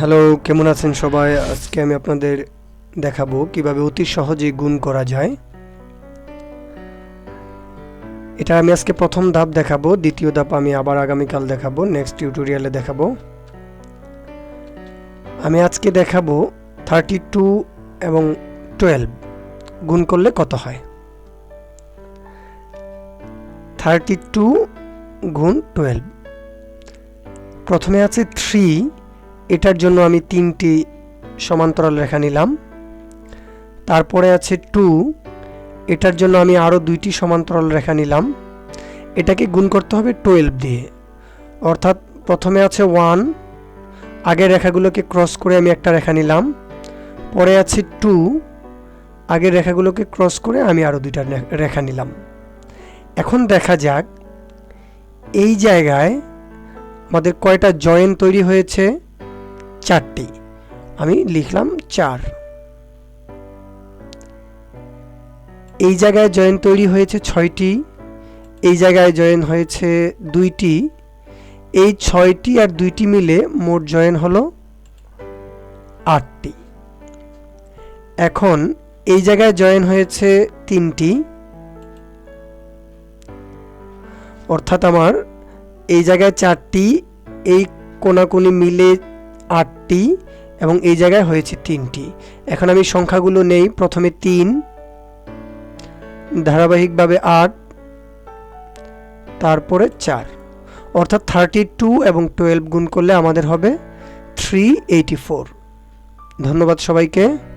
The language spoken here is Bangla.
হ্যালো কেমন আছেন সবাই? আজকে আমি আপনাদের দেখাবো কীভাবে অতি সহজে গুণ করা যায়। এটা আমি আজকে প্রথম ধাপ দেখাবো, দ্বিতীয় ধাপ আমি আবার আগামীকাল দেখাবো নেক্সট টিউটোরিয়ালে দেখাবো। আমি আজকে দেখাবো থার্টি টু এবং টুয়েলভ গুণ করলে কত হয়? থার্টি টু গুণ টুয়েলভ প্রথমে আছে থ্রি এটার জন্য আমি তিনটি সমান্তরাল রেখা নিলাম। তারপরে আছে টু। এটার জন্য আমি আরও দুইটি সমান্তরাল রেখা নিলাম। এটাকে গুণ করতে হবে টুয়েলভ দিয়ে। অর্থাৎ প্রথমে আছে ওয়ান আগের রেখাগুলোকে ক্রস করে আমি একটা রেখা নিলাম। পরে আছে টু আগের রেখাগুলোকে ক্রস করে আমি আরও দুইটা রেখা নিলাম। এখন দেখা যাক, এই জায়গায় আমাদের কয়টা জয়েন তৈরি হয়েছে? চারটি। আমি লিখলাম চার। এই জায়গায় জয়েন তৈরি হয়েছে ছয়টি। এই জায়গায় জয়েন হয়েছে দুইটি। এই ছয়টি আর দুইটি মিলে মোট জয়েন হলো আটটি। এখন এই জায়গায় জয়েন হয়েছে তিনটি। অর্থাৎ আমার এই জায়গায় চারটি, এই কোনাকুনি মিলে আটটি এবং এই জায়গায় হয়েছে তিনটি। এখন আমি সংখ্যাগুলো নেই। প্রথমে তিন, ধারাবাহিকভাবে আট, তারপরে চার। অর্থাৎ থার্টি টু এবং টুয়েলভ গুণ করলে আমাদের হবে থ্রি এইটি ফোর ধন্যবাদ সবাইকে।